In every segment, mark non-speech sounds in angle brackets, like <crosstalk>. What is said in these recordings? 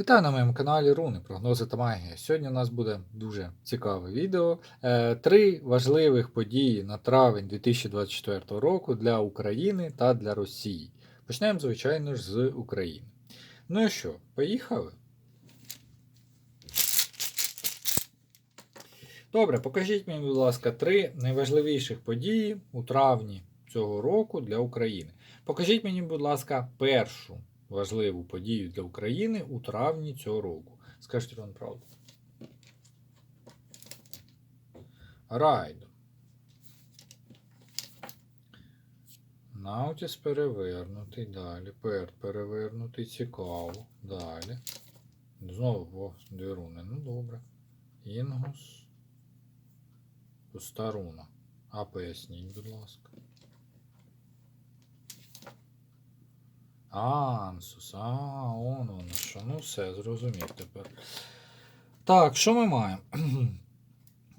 Вітаю на моєму каналі Руни, прогнози та магія. Сьогодні у нас буде дуже цікаве відео. Е, Три важливих події на травень 2024 року для України та для Росії. Почнемо, звичайно ж, з України. Ну і що, поїхали? Добре, покажіть мені, будь ласка, три найважливіших події у травні цього року для України. Покажіть мені, будь ласка, першу важливу подію для України у травні цього року. Скажіть вам правду. Райдо. Наутіс перевернутий. Далі. Перт перевернутий. Цікаво. Далі. Знову дві руни. Ну добре. Інгус. Пуста руна. А поясніть, будь ласка. Ансус, а, он воно що. Ну все, зрозумів тепер. Так, що ми маємо? <clears throat>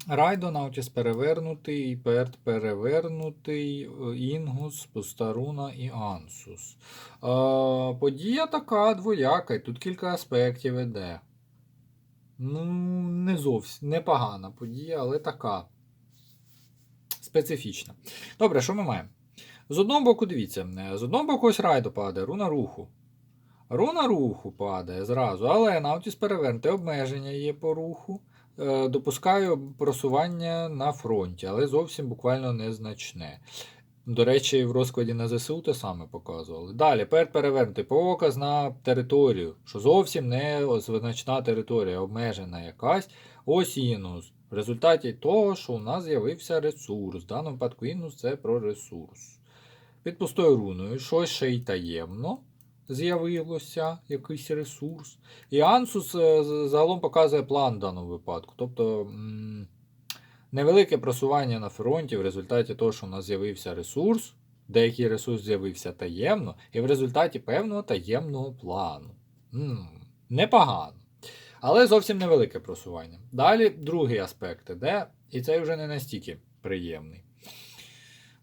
Райдо Наутіс перевернутий, Перт перевернутий, Інгус, Пустаруна і Ансус. Е, подія така двояка, і тут кілька аспектів іде. Ну, не зовсім непогана подія, але така. Специфічна. Добре, що ми маємо? З одного боку, дивіться, е, з одного боку ось райдо падає, руна руху. Руна руху падає зразу, але Наутіс перевернути обмеження є по руху. Е, Допускаю просування на фронті, але зовсім буквально незначне. До речі, в розкладі на ЗСУ те саме показували. Далі, перед перевернути показ на територію, що зовсім не значна територія, обмежена якась. Ось інус. В результаті того, що у нас з'явився ресурс. В даному випадку інус це про ресурс. Під пустою руною щось ще й таємно з'явилося, якийсь ресурс. І Ансус е, загалом показує план в даному випадку. Тобто невелике просування на фронті в результаті того, що у нас з'явився ресурс, деякий ресурс з'явився таємно, і в результаті певного таємного плану. Непогано. Але зовсім невелике просування. Далі другий аспект іде, і цей вже не настільки приємний.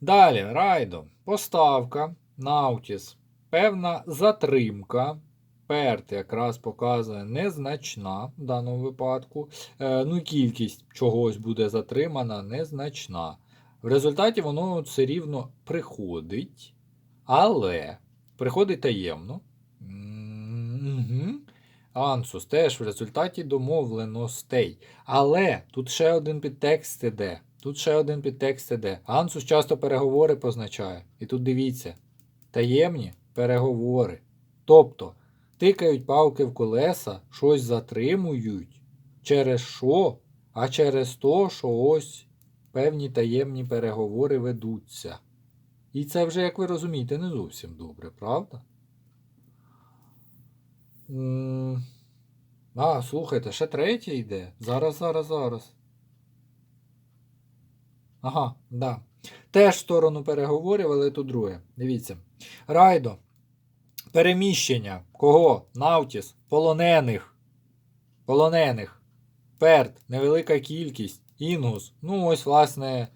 Далі, райдо, поставка, наутіс, певна затримка. Перт якраз показує незначна в даному випадку. Е, ну, кількість чогось буде затримана незначна. В результаті воно все рівно приходить, але приходить таємно. Угу. Ансус теж в результаті домовленостей. Але тут ще один підтекст іде. Тут ще один підтекст іде. Ансус часто переговори позначає. І тут дивіться: таємні переговори. Тобто тикають палки в колеса, щось затримують. Через що? А через то, що ось певні таємні переговори ведуться. І це вже, як ви розумієте, не зовсім добре, правда? М, А, слухайте, ще третє йде. Зараз, зараз, зараз. Ага, да. Теж сторону переговорів, але тут друге. Дивіться. Райдо. Переміщення. Кого? Наутіс. Полонених. Полонених. Перт. Невелика кількість. Інгус. Ну, ось, власне.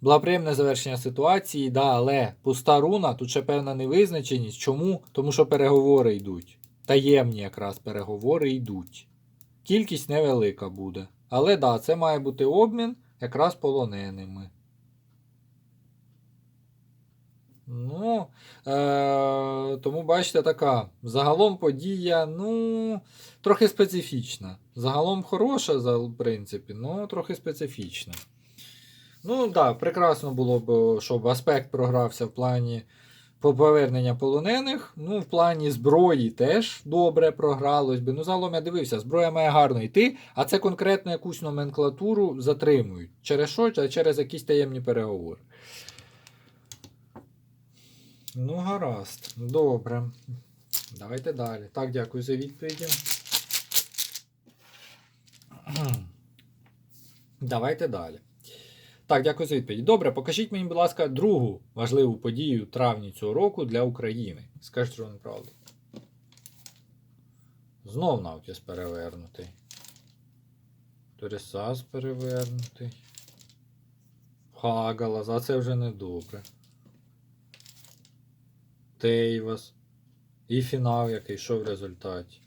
Благоприємне завершення ситуації, да, але пуста руна, тут ще певна невизначеність. Чому? Тому що переговори йдуть. Таємні якраз переговори йдуть. Кількість невелика буде. Але да, це має бути обмін якраз полоненими. Ну, е- тому бачите, така. Загалом подія, ну, трохи специфічна. Загалом хороша, в принципі, ну, трохи специфічна. Ну, так, да, прекрасно було б, щоб аспект програвся в плані по- повернення полонених. Ну, в плані зброї теж добре програлось би. Ну, загалом я дивився, зброя має гарно йти, а це конкретно якусь номенклатуру затримують. Через що? Через якісь таємні переговори. Ну, гаразд. Добре. Давайте далі. Так, дякую за відповіді. Давайте далі. Так, дякую за відповідь. Добре, покажіть мені, будь ласка, другу важливу подію травні цього року для України. Скажіть, що неправду. Знов Наутіс перевернутий. Торісас перевернутий. Хагалас, а це вже не добре. Тейвас. І фінал, який що в результаті.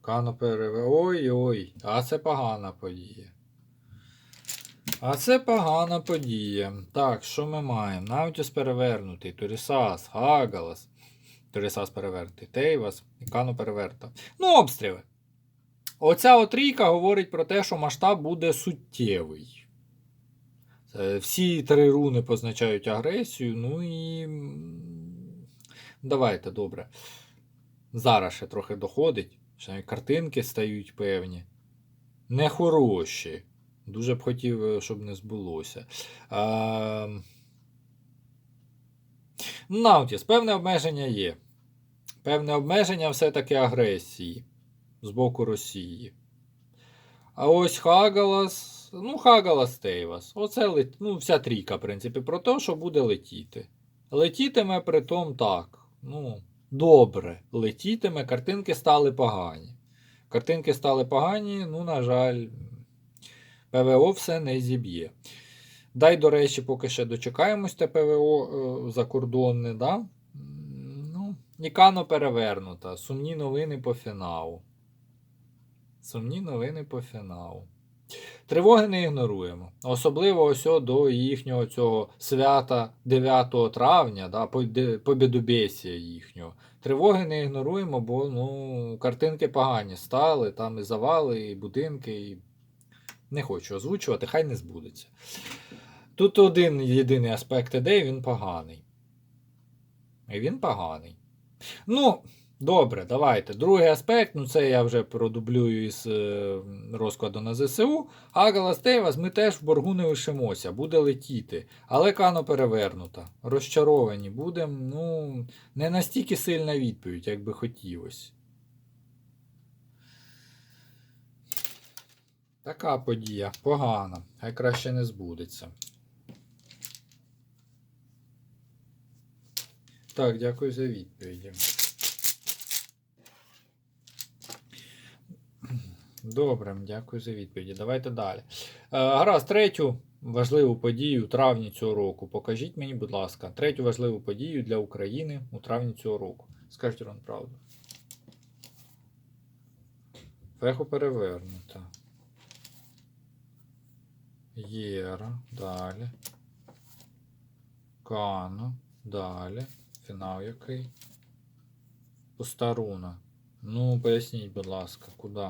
Кано переве. Ой-ой, а це погана подія. А це погана подія. Так, що ми маємо? Навтіс перевернутий, Турісас, Хагалас. Турісас перевернутий, Тейвас і Кано переверта. Ну, обстріли. Оця отрійка говорить про те, що масштаб буде суттєвий. Це Всі три руни позначають агресію. Ну і. Давайте, добре. Зараз ще трохи доходить. Ще картинки стають певні. Нехороші. Дуже б хотів, е, щоб не збулося. А... Наутіс, певне обмеження є. Певне обмеження все-таки агресії з боку Росії. А ось Хагалас. Ну, Хагалас Тейвас. Оце лет... ну, вся трійка, в принципі, про те, що буде летіти. Летітиме при том так. Ну, добре. Летітиме, картинки стали погані. Картинки стали погані, ну, на жаль, ПВО все не зіб'є. Дай, до речі, поки ще дочекаємось те ПВО е, закордонне, да? Ну, Нікано перевернута. Сумні новини по фіналу. Сумні новини по фіналу. Тривоги не ігноруємо. Особливо ось до їхнього цього свята 9 травня, да, побє- їхнього. Тривоги не ігноруємо, бо ну, картинки погані стали, там і завали, і будинки, і не хочу озвучувати, хай не збудеться. Тут один єдиний аспект ідеї, він поганий. І він поганий. Ну, добре, давайте. Другий аспект, ну це я вже продублюю із е, розкладу на ЗСУ. Агалас Тейвас ми теж в боргу не лишимося, буде летіти. Але кано перевернута. Розчаровані будемо. Ну, не настільки сильна відповідь, як би хотілося. Така подія погана, хай краще не збудеться. Так, дякую за відповіді. Добре, дякую за відповіді. Давайте далі. Е, гаразд, третю важливу подію у травні цього року. Покажіть мені, будь ласка, третю важливу подію для України у травні цього року. Скажіть Рон правду. Феху перевернута. Єра. Далі. Кано. Далі. Фінал який? Пустаруна. Ну, поясніть, будь ласка, куди?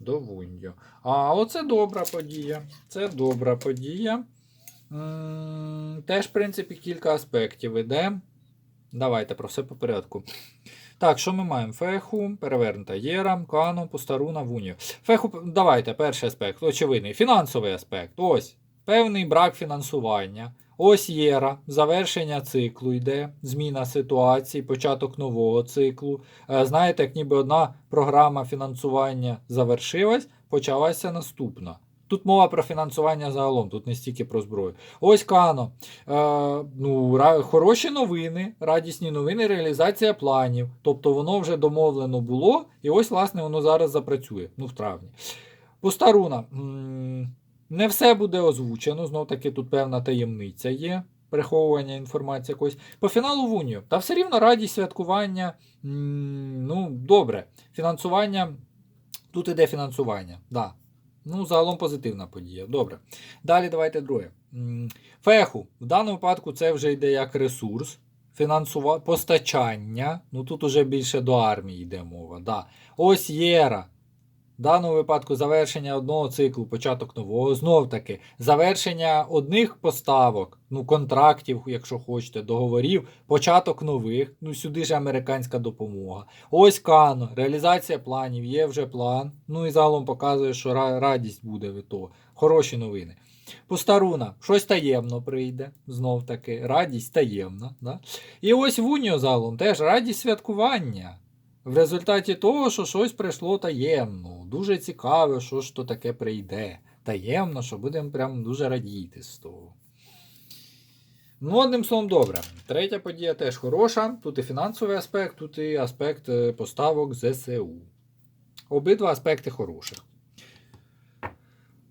До Вундю. А, оце добра подія. Це добра подія. Теж, в принципі, кілька аспектів іде. Давайте про все по порядку. Так, що ми маємо? Феху, перевернута Єра, Кано, Пустаруна, Вунію. Феху, давайте, перший аспект, очевидний. Фінансовий аспект. Ось. Певний брак фінансування. Ось Єра, завершення циклу йде, зміна ситуації, початок нового циклу. Е, Знаєте, як ніби одна програма фінансування завершилась, почалася наступна. Тут мова про фінансування загалом, тут не стільки про зброю. Ось Кано. Е, ну, хороші новини, радісні новини, реалізація планів. Тобто воно вже домовлено було, і ось, власне, воно зараз запрацює, ну, в травні. Постаруна. Не все буде озвучено, знов таки тут певна таємниця є, приховування інформації якоїсь. По фіналу в Унію. Та все рівно радість святкування. Ну, добре. Фінансування. Тут іде фінансування. Да. Ну, загалом позитивна подія. Добре. Далі давайте друге. Феху. В даному випадку це вже йде як ресурс. Фінансува... Постачання. Ну тут уже більше до армії йде мова. Да. Ось Єра. В даному випадку завершення одного циклу, початок нового. Знов таки, завершення одних поставок, ну, контрактів, якщо хочете, договорів, початок нових. Ну, сюди ж американська допомога. Ось Кано, реалізація планів, є вже план. Ну і загалом показує, що радість буде від того. Хороші новини. Постаруна, щось таємно прийде, знов таки, радість таємна. Да? І ось в Уніо загалом теж радість святкування. В результаті того, що щось прийшло таємно. Дуже цікаво, що ж то таке прийде. Таємно, що будемо прям дуже радіти з того. Ну, одним словом, добре. Третя подія теж хороша. Тут і фінансовий аспект, тут і аспект е, поставок ЗСУ. Обидва аспекти хороших.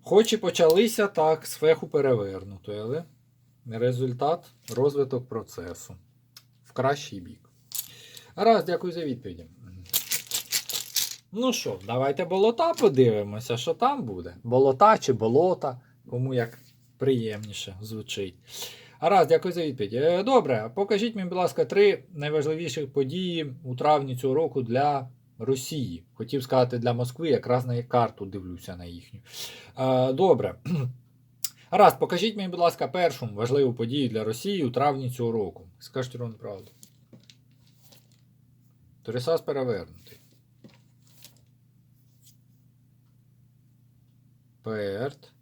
Хоч і почалися так, з феху перевернутої, але результат розвиток процесу в кращий бік. Раз, дякую за відповіді. Ну що, давайте болота подивимося, що там буде. Болота чи болота, кому як приємніше звучить. Гаразд, дякую за відповідь. Е, Добре, покажіть мені, будь ласка, три найважливіші події у травні цього року для Росії. Хотів сказати для Москви, якраз на карту дивлюся на їхню. Е, Добре. <clears throat> Гаразд, покажіть мені, будь ласка, першу важливу подію для Росії у травні цього року. Скажіть ровно правду. Торісас перевернутий. Перт.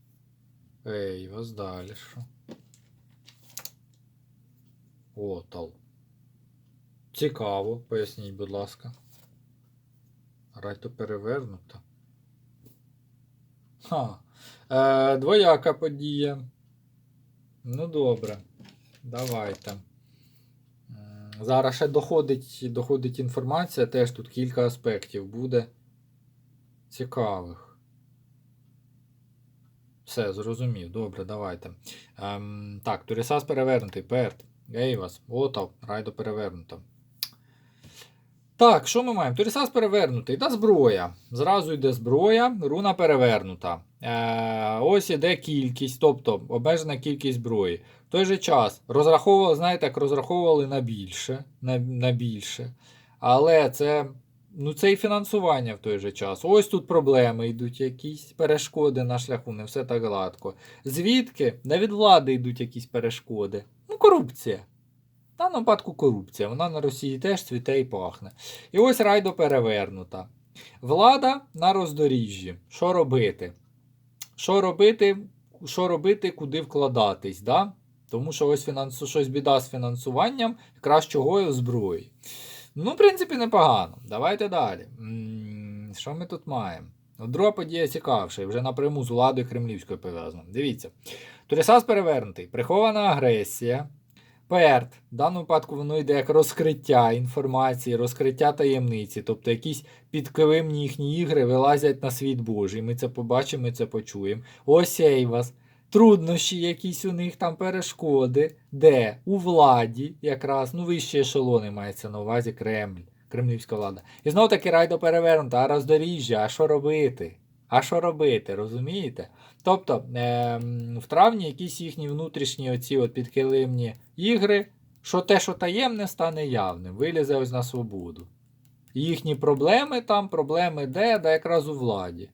Ейвас, далі? Отал. Цікаво, поясніть, будь ласка. Райто перевернуто. Ха. Е, двояка подія. Ну добре. Давайте. Зараз ще доходить, доходить інформація, теж тут кілька аспектів буде цікавих. Все, зрозумів. Добре, давайте. Ем, так, Турісас перевернутий, Перт, Гейвас, Отав, Райдо перевернуто. Так, що ми маємо? Турісас перевернутий. Та зброя. Зразу йде зброя, руна перевернута. Е, ось іде кількість, тобто обмежена кількість зброї. В той же час розраховували, знаєте, як розраховували на більше, на, на більше. Але це, ну, це і фінансування в той же час. Ось тут проблеми йдуть якісь, перешкоди на шляху, не все так гладко. Звідки? Не від влади йдуть якісь перешкоди. Ну, корупція. В даному випадку корупція. Вона на Росії теж цвіте і пахне. І ось райдо перевернута. Влада на роздоріжжі. Що робити? Що робити, що робити, куди вкладатись? Да? Тому що ось фінансу, щось біда з фінансуванням, якраз чого зброї. Ну, в принципі, непогано. Давайте далі. Що ми тут маємо? Друга подія цікавша, вже напряму з владою кремлівською пов'язана. Дивіться. Турісас перевернутий, прихована агресія. Перт. В даному випадку воно йде як розкриття інформації, розкриття таємниці, тобто якісь підкилимні їхні ігри вилазять на світ Божий. Ми це побачимо, ми це почуємо. Ось Ейвас. Труднощі, якісь у них там перешкоди, де у владі, якраз, ну вищі ешелони мається на увазі Кремль, кремлівська влада. І знов таки райдо перевернуто, а роздоріжжя, а що робити? А що робити, розумієте? Тобто ем, в травні якісь їхні внутрішні оці от підкилимні ігри, що те, що таємне, стане явним, вилізе ось на свободу. Їхні проблеми там, проблеми де, да якраз у владі.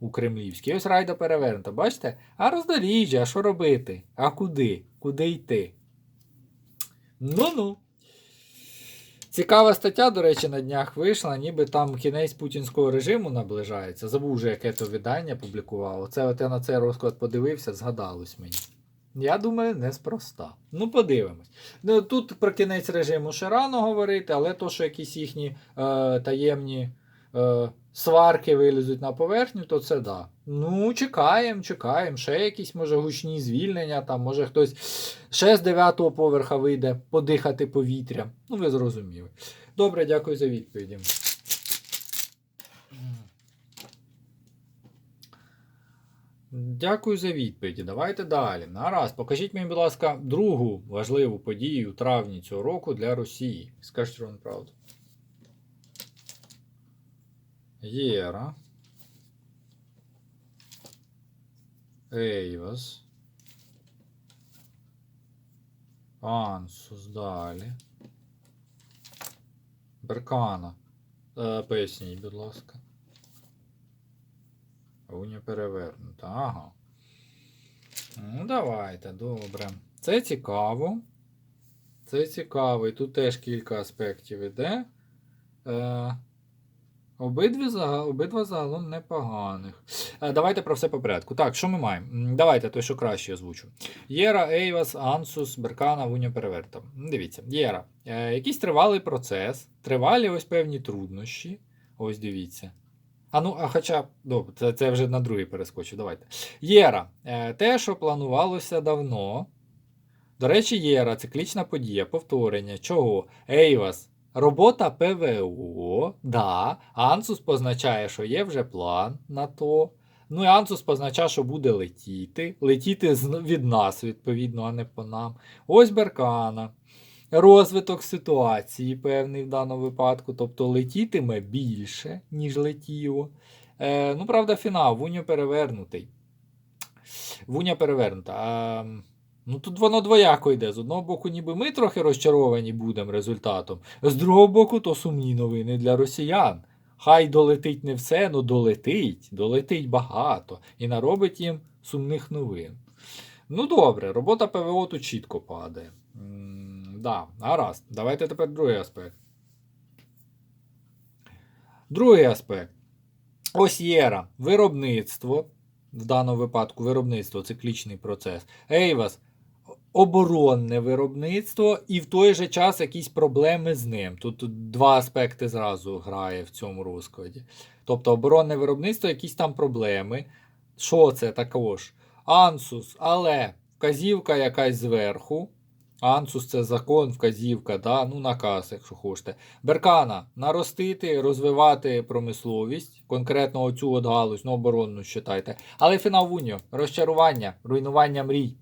У Кремлівській. Ось райда перевернута, бачите? А роздоріжжя, а що робити? А куди? Куди йти? Ну-ну. Цікава стаття, до речі, на днях вийшла, ніби там кінець путінського режиму наближається. Забув вже, яке то видання публікувало. Це от я на цей розклад подивився, згадалось мені. Я думаю, неспроста. Ну, подивимось. Ну, Тут про кінець режиму ще рано говорити, але то, що якісь їхні е, таємні е, сварки вилізуть на поверхню, то це да. Ну, чекаємо, чекаємо. Ще якісь, може, гучні звільнення, там, може хтось ще з дев'ятого поверха вийде подихати повітрям. Ну, ви зрозуміли. Добре, дякую за відповіді. Дякую за відповіді. Давайте далі. Нараз, покажіть мені, будь ласка, другу важливу подію у травні цього року для Росії. Скажіть вам правду. Єра. Ейвас. Ансус далі. Беркана. Е, поясніть, будь ласка. Уня перевернута. Ага. Ну, давайте, добре. Це цікаво. Це цікаво. І тут теж кілька аспектів іде. Е, обидві, обидва загалом непоганих. Е, давайте про все по порядку. Так, що ми маємо? Давайте той, що краще озвучу. Єра, Ейвас, Ансус, Беркана, Вуня Переверта. Дивіться, Єра. Е, якийсь тривалий процес, тривалі ось певні труднощі. Ось дивіться. А ну, а хоча, добре, це, це вже на другий перескочу. Давайте. Єра. Е, те, що планувалося давно. До речі, Єра, циклічна подія, повторення. Чого? Ейвас. Робота ПВО, да. Ансус позначає, що є вже план на то. Ну і Ансус позначає, що буде летіти. Летіти від нас, відповідно, а не по нам. Ось Беркана. розвиток ситуації певний в даному випадку, тобто летітиме більше, ніж летіло. Е, ну, правда, фінал, Вуня перевернутий. Вуня перевернута. А, ну тут воно двояко йде. З одного боку, ніби ми трохи розчаровані будемо результатом. З другого боку, то сумні новини для росіян. Хай долетить не все, але долетить, долетить багато і наробить їм сумних новин. Ну добре, робота ПВО тут чітко падає. М, да, гаразд. Давайте тепер другий аспект. Другий аспект. Ось єра. Виробництво. В даному випадку виробництво циклічний процес. Ейвас оборонне виробництво і в той же час якісь проблеми з ним. Тут, два аспекти зразу грає в цьому розкладі. Тобто оборонне виробництво, якісь там проблеми. Що це також? Ансус, але вказівка якась зверху. Ансус це закон, вказівка, да? ну наказ, якщо хочете. Беркана наростити, розвивати промисловість, конкретно оцю от галузь, ну оборонну считайте. Але фінал в Уніо, розчарування, руйнування мрій.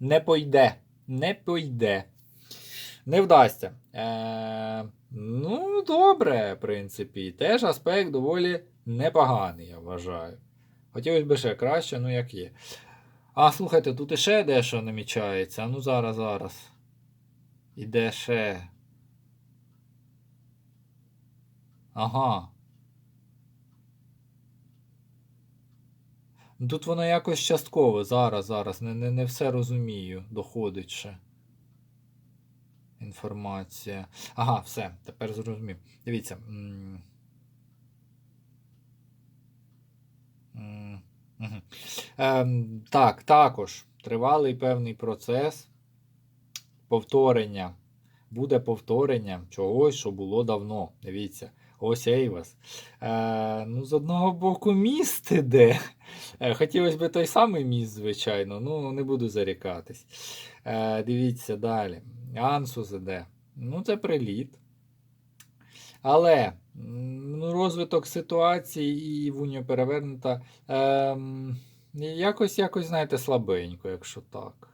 Не пойде. Не пойде. Не вдасться. Е, ну, добре, в принципі. Теж аспект доволі непоганий, я вважаю. Хотілося б ще краще, ну як є. А, слухайте, тут іще дещо намічається. Ну зараз, зараз. Іде ще. Ага. Тут воно якось частково. Зараз, зараз. Не, не, не все розумію. Доходить ще. Інформація. Ага, все, тепер зрозумів. Дивіться. м. Ем, так, також тривалий певний процес повторення. Буде повторення чогось, що було давно. Дивіться, ось Ейвас. Е, ну, з одного боку, міст іде. Е, Хотілося б той самий міст, звичайно, ну не буду зарікатись. Е, дивіться далі. Ансус іде. Ну, це приліт. Але ну, розвиток ситуації і Вуня перевернута. Ем, якось, якось, знаєте, слабенько, якщо так.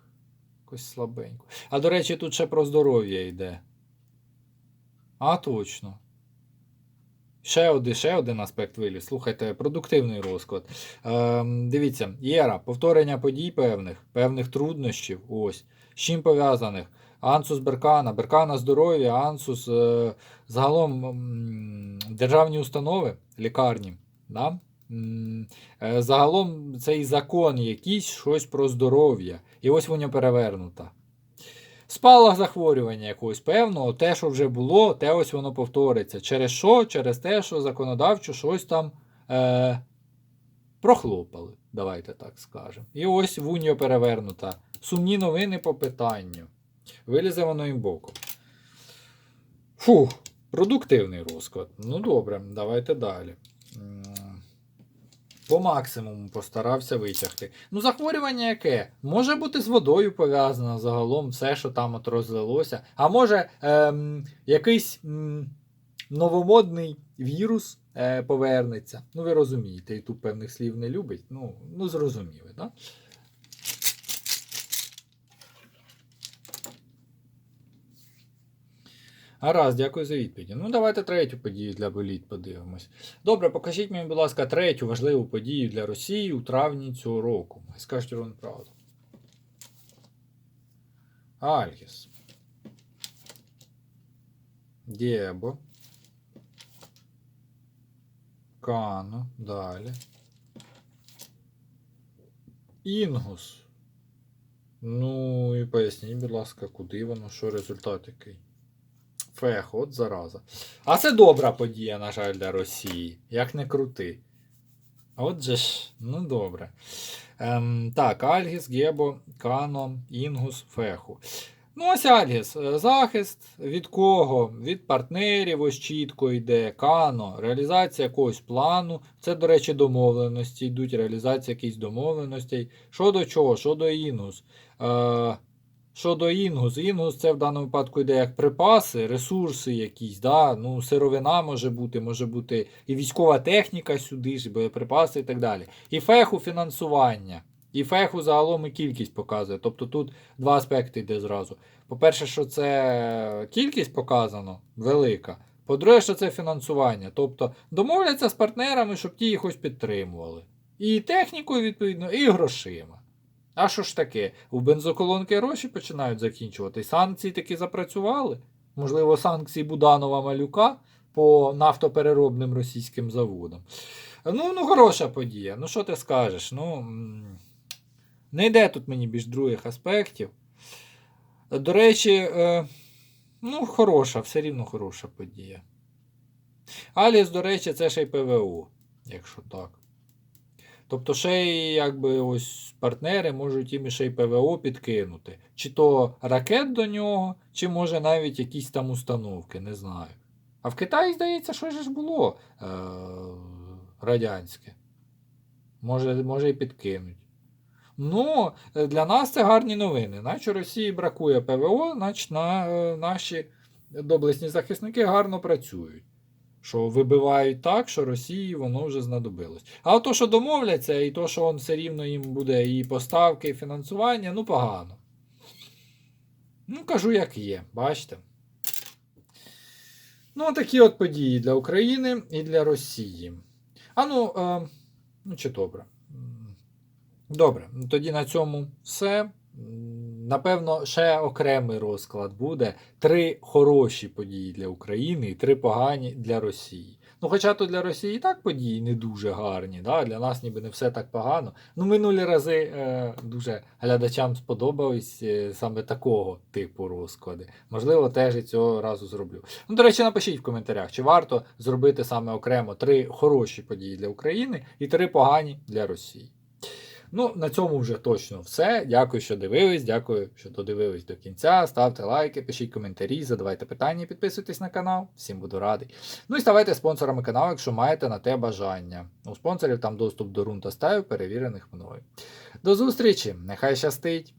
Якось слабенько. А до речі, тут ще про здоров'я йде. А, точно. Ще один, ще один аспект виліз. Слухайте, продуктивний розклад. Ем, дивіться, Єра, повторення подій певних, певних труднощів. Ось. З чим пов'язаних? Ансус Беркана, Беркана здоров'я, Ансус е, загалом державні установи, лікарні. Да? Е, Загалом цей закон якийсь щось про здоров'я. І ось воно перевернута. Спалах захворювання якогось певного, те, що вже було, те ось воно повториться. Через що? Через те, що законодавчо щось там е, прохлопали. Давайте так скажемо. І ось вуньо перевернута. Сумні новини по питанню. Вилізе воно їм боком. Фух, продуктивний розклад. Ну добре, давайте далі. По максимуму постарався витягти. Ну, захворювання яке? Може бути з водою пов'язано загалом, все, що там от розлилося. А може ем, якийсь ем, новомодний вірус е, повернеться. Ну, ви розумієте, і тут певних слів не любить. Ну, ну зрозуміли, так? Да? Гаразд, дякую за відповіді. Ну, давайте третю подію для боліт подивимось. Добре, покажіть мені, будь ласка, третю важливу подію для Росії у травні цього року. Скажіть вам правду. Альгіс. Дєбо. Кано. Далі. Інгус. Ну і поясніть, будь ласка, куди воно, що результат який. Фех, от зараза. А це добра подія, на жаль, для Росії. Як не крути. Отже ж, ну добре. Ем, так, Альгіс, Гебо, Кано, Інгус, Феху. Ну, ось Альгіс. е, Захист від кого? Від партнерів, ось чітко йде. Кано, реалізація якогось плану. Це, до речі, домовленості йдуть, реалізація якихось домовленостей. Що до чого? Що до Інгус? Е, Щодо Інгус, Інгус це в даному випадку йде як припаси, ресурси якісь, да? ну, сировина може бути, може бути і військова техніка сюди ж, боєприпаси і так далі. І феху фінансування. І феху загалом і кількість показує. Тобто тут два аспекти йде зразу. По-перше, що це кількість показано велика. По-друге, що це фінансування. Тобто домовляться з партнерами, щоб ті їх підтримували. І технікою, відповідно, і грошима. А що ж таке? У бензоколонки гроші починають закінчувати. Санкції таки запрацювали. Можливо, санкції Буданова Малюка по нафтопереробним російським заводам. Ну, ну, хороша подія. Ну, що ти скажеш? Ну, не йде тут мені більш других аспектів. До речі, е, ну, хороша, все рівно хороша подія. Аліс, до речі, це ще й ПВО, якщо так. Тобто ще й якби ось партнери можуть їм ще й ПВО підкинути. Чи то ракет до нього, чи може навіть якісь там установки, не знаю. А в Китаї, здається, що ж було е- радянське. Може, може і підкинуть. Ну, е, для нас це гарні новини. Наче Росії бракує ПВО, значить на, е, наші доблесні захисники гарно працюють. Що вибивають так, що Росії воно вже знадобилось. А то, що домовляться, і то, що он все рівно їм буде і поставки, і фінансування, ну погано. Ну, кажу, як є, бачите. Ну, такі от події для України і для Росії. А ну, е, ну чи добре. Добре, тоді на цьому все. Напевно, ще окремий розклад буде. Три хороші події для України і три погані для Росії. Ну, хоча то для Росії і так події не дуже гарні, да? для нас ніби не все так погано. Ну, минулі рази е, дуже глядачам сподобались е, саме такого типу розклади. Можливо, теж і цього разу зроблю. Ну, до речі, напишіть в коментарях, чи варто зробити саме окремо три хороші події для України і три погані для Росії. Ну, на цьому вже точно все. Дякую, що дивились. Дякую, що додивились до кінця. Ставте лайки, пишіть коментарі, задавайте питання, підписуйтесь на канал. Всім буду радий. Ну і ставайте спонсорами каналу, якщо маєте на те бажання. У спонсорів там доступ до рун та стаю, перевірених мною. До зустрічі! Нехай щастить!